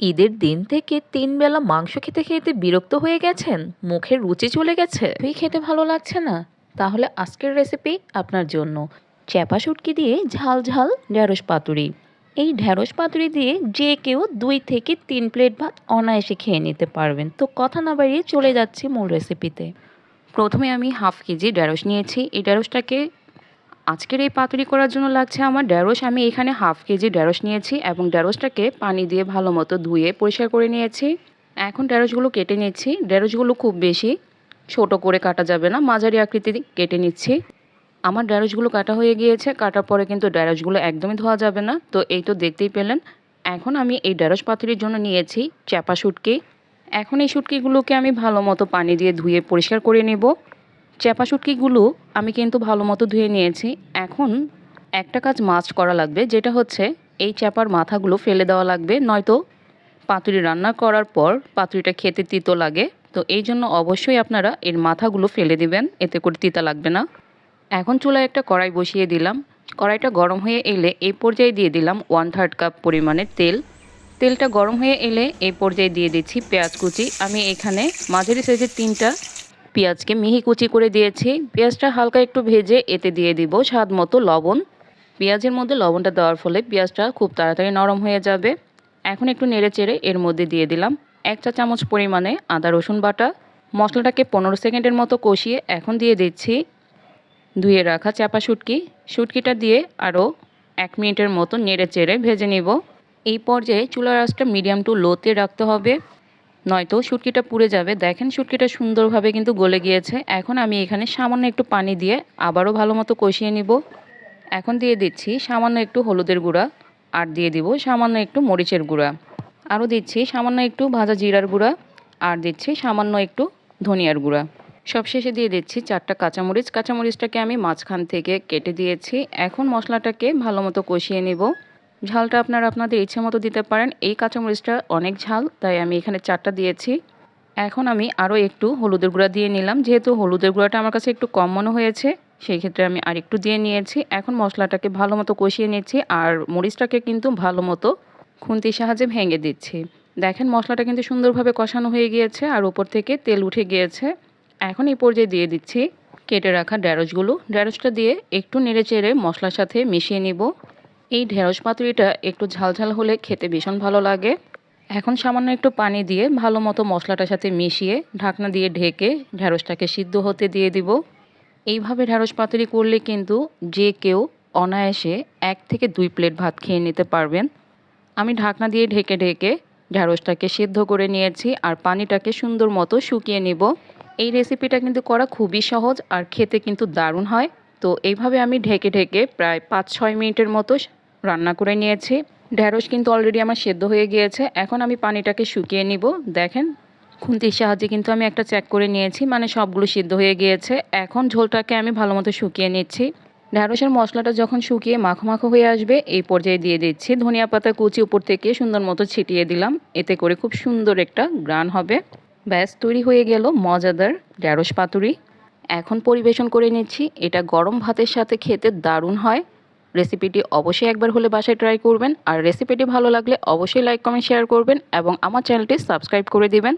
ঈদের দিন থেকে তিন বেলা মাংস খেতে খেতে বিরক্ত হয়ে গেছেন? মুখের রুচি চলে গেছে? তুই খেতে ভালো লাগছে না? তাহলে আজকের রেসিপি আপনার জন্য। চ্যাপা শুটকি দিয়ে ঝাল ঝাল ঢ্যাঁড়স পাতুরি। এই ঢ্যাঁড়স পাতুরি দিয়ে যে কেউ দুই থেকে তিন প্লেট ভাত অনায়াসে খেয়ে নিতে পারবেন। তো কথা না বাড়িয়ে চলে যাচ্ছি মূল রেসিপিতে প্রথমে আমি হাফ কেজি ঢ্যাঁড়স নিয়েছি। এই ঢ্যাঁড়সটাকে আজকের এই পাতুরি করার জন্য লাগছে আমার ঢ্যাঁড়স আমি এখানে হাফ কেজি ঢ্যাঁড়স নিয়েছি এবং ঢ্যাঁড়সটাকে পানি দিয়ে ভালো মতো ধুয়ে পরিষ্কার করে নিয়েছি। এখন ঢ্যাঁড়সগুলো কেটে নিচ্ছি। ঢ্যাঁড়সগুলো খুব বেশি ছোট করে কাটা যাবে না, মাঝারি আকৃতি কেটে নিচ্ছি। আমার ঢ্যাঁড়সগুলো কাটা হয়ে গিয়েছে, কাটার পরে কিন্তু ঢ্যাঁড়সগুলো একদমই ধোয়া যাবে না। তো এই তো দেখতেই পেলেন। এখন আমি এই ঢ্যাঁড়স পাতুরির জন্য নিয়েছি চাপা শুটকি। এখন এই শুটকিগুলোকে আমি ভালো মতো পানি দিয়ে ধুয়ে পরিষ্কার করে নেব। চ্যাপা শুটকিগুলো আমি কিন্তু ভালো মতো ধুয়ে নিয়েছি। এখন একটা কাজ মাস্ট করা লাগবে, যেটা হচ্ছে এই চ্যাপার মাথাগুলো ফেলে দেওয়া লাগবে, নয়তো পাতুরি রান্না করার পর পাতুরিটা খেতে তিতো লাগে। তো এই জন্য অবশ্যই আপনারা এর মাথাগুলো ফেলে দিবেন, এতে করে তিতা লাগবে না। এখন চুলায় একটা কড়াই বসিয়ে দিলাম। কড়াইটা গরম হয়ে এলে এই পর্যায়ে দিয়ে দিলাম ওয়ান থার্ড কাপ পরিমাণের তেল। তেলটা গরম হয়ে এলে এই পর্যায়ে দিয়ে দিচ্ছি পেঁয়াজ কুচি। আমি এখানে মাঝারি সাইজের তিনটা পেঁয়াজকে মিহি কুচি করে দিয়েছি। পেঁয়াজটা হালকা একটু ভেজে এতে দিয়ে দিব স্বাদ মতো লবণ। পেঁয়াজের মধ্যে লবণটা দেওয়ার ফলে পেঁয়াজটা খুব তাড়াতাড়ি নরম হয়ে যাবে। এখন একটু নেড়ে চেড়ে এর মধ্যে দিয়ে দিলাম এক চা চামচ পরিমাণে আদা, রসুন বাটা। মশলাটাকে পনেরো সেকেন্ডের মতো কষিয়ে এখন দিয়ে দিচ্ছি ধুয়ে রাখা চাপা শুটকি। শুটকিটা দিয়ে আরও এক মিনিটের মতো নেড়ে চেড়ে ভেজে নিব। এই পর্যায়ে চুলার আঁচটা মিডিয়াম টু লোতে রাখতে হবে। নয়তো শুটকিটা পুড়ে যাবে। দেখেন শুটকিটা সুন্দরভাবে কিন্তু গলে গিয়েছে। এখন আমি এখানে সামান্য একটু পানি দিয়ে আবারও ভালো মতো কষিয়ে নিব। এখন দিয়ে দিচ্ছি সামান্য একটু হলুদের গুঁড়া আর দিয়ে দিব সামান্য একটু মরিচের গুঁড়া। আরও দিচ্ছি সামান্য একটু ভাজা জিরার গুঁড়া আর দিচ্ছি সামান্য একটু ধনিয়ার গুঁড়া। সবশেষে দিয়ে দিচ্ছি চারটা কাঁচামরিচ। কাঁচামরিচটাকে আমি মাঝখান থেকে কেটে দিয়েছি। এখন মশলাটাকে ভালো মতো কষিয়ে নেব। ঝালটা আপনারা আপনাদের ইচ্ছে মতো দিতে পারেন। এই কাঁচামরিচটা অনেক ঝাল, তাই আমি এখানে চারটা দিয়েছি। এখন আমি আরও একটু হলুদের গুঁড়া দিয়ে নিলাম। যেহেতু হলুদের গুঁড়াটা আমার কাছে একটু কম মনে হয়েছে, সেই ক্ষেত্রে আমি আরেকটু দিয়ে নিয়েছি। এখন মশলাটাকে ভালো মতো কষিয়ে নিচ্ছি আর মরিচটাকে কিন্তু ভালো মতো খুন্তির সাহায্যে ভেঙে দিচ্ছি। দেখেন মশলাটা কিন্তু সুন্দরভাবে কষানো হয়ে গিয়েছে আর উপর থেকে তেল উঠে গিয়েছে। এখন এই পর্যায়ে দিয়ে দিচ্ছি কেটে রাখা ঢ্যাঁড়সগুলো ঢ্যাঁড়সটা দিয়ে একটু নেড়ে চেড়ে মশলার সাথে মিশিয়ে নিব। এই ঢেঁড়স পাতুরিটা একটু ঝালঝাল হলে খেতে ভীষণ ভালো লাগে। এখন সামান্য একটু পানি দিয়ে ভালো মতো মশলাটার সাথে মিশিয়ে ঢাকনা দিয়ে ঢেকে ঢেঁড়সটাকে সিদ্ধ হতে দিয়ে দিব। এইভাবে ঢেঁড়স পাতুরি করলে কিন্তু যে কেউ অনায়াসে এক থেকে দুই প্লেট ভাত খেয়ে নিতে পারবেন। আমি ঢাকনা দিয়ে ঢেকে ঢেকে ঢ্যাঁড়সটাকে সিদ্ধ করে নিয়েছি আর পানিটাকে সুন্দর মতো শুকিয়ে নিব। এই রেসিপিটা কিন্তু করা খুবই সহজ আর খেতে কিন্তু দারুণ হয়। তো এইভাবে আমি ঢেকে ঢেকে প্রায় পাঁচ ছয় মিনিটের মতো রান্না করে নিয়েছি। ঢ্যাঁড়স কিন্তু অলরেডি আমার সেদ্ধ হয়ে গিয়েছে। এখন আমি পানিটাকে শুকিয়ে নিব। দেখেন, খুন্তির সাহায্যে কিন্তু আমি একটা চেক করে নিয়েছি মানে সবগুলো সিদ্ধ হয়ে গিয়েছে। এখন ঝোলটাকে আমি ভালো মতো শুকিয়ে নিচ্ছি। ঢ্যাঁড়সের মশলাটা যখন শুকিয়ে মাখো মাখো হয়ে আসবে, এই পর্যায়ে দিয়ে দিচ্ছি। ধনিয়া পাতা কুচি উপর থেকে সুন্দর মতো ছিটিয়ে দিলাম। এতে করে খুব সুন্দর একটা গ্রান হবে। ব্যাস, তৈরি হয়ে গেল মজাদার ঢ্যাঁড়স পাতুরি। এখন পরিবেশন করে নিচ্ছি। এটা গরম ভাতের সাথে খেতে দারুণ হয়। রেসিপিটি অবশ্যই একবার হলে বাসায় ট্রাই করবেন। আর রেসিপিটি ভালো লাগলে অবশ্যই লাইক কমেন্ট শেয়ার করবেন এবং আমার চ্যানেলটি সাবস্ক্রাইব করে দিবেন।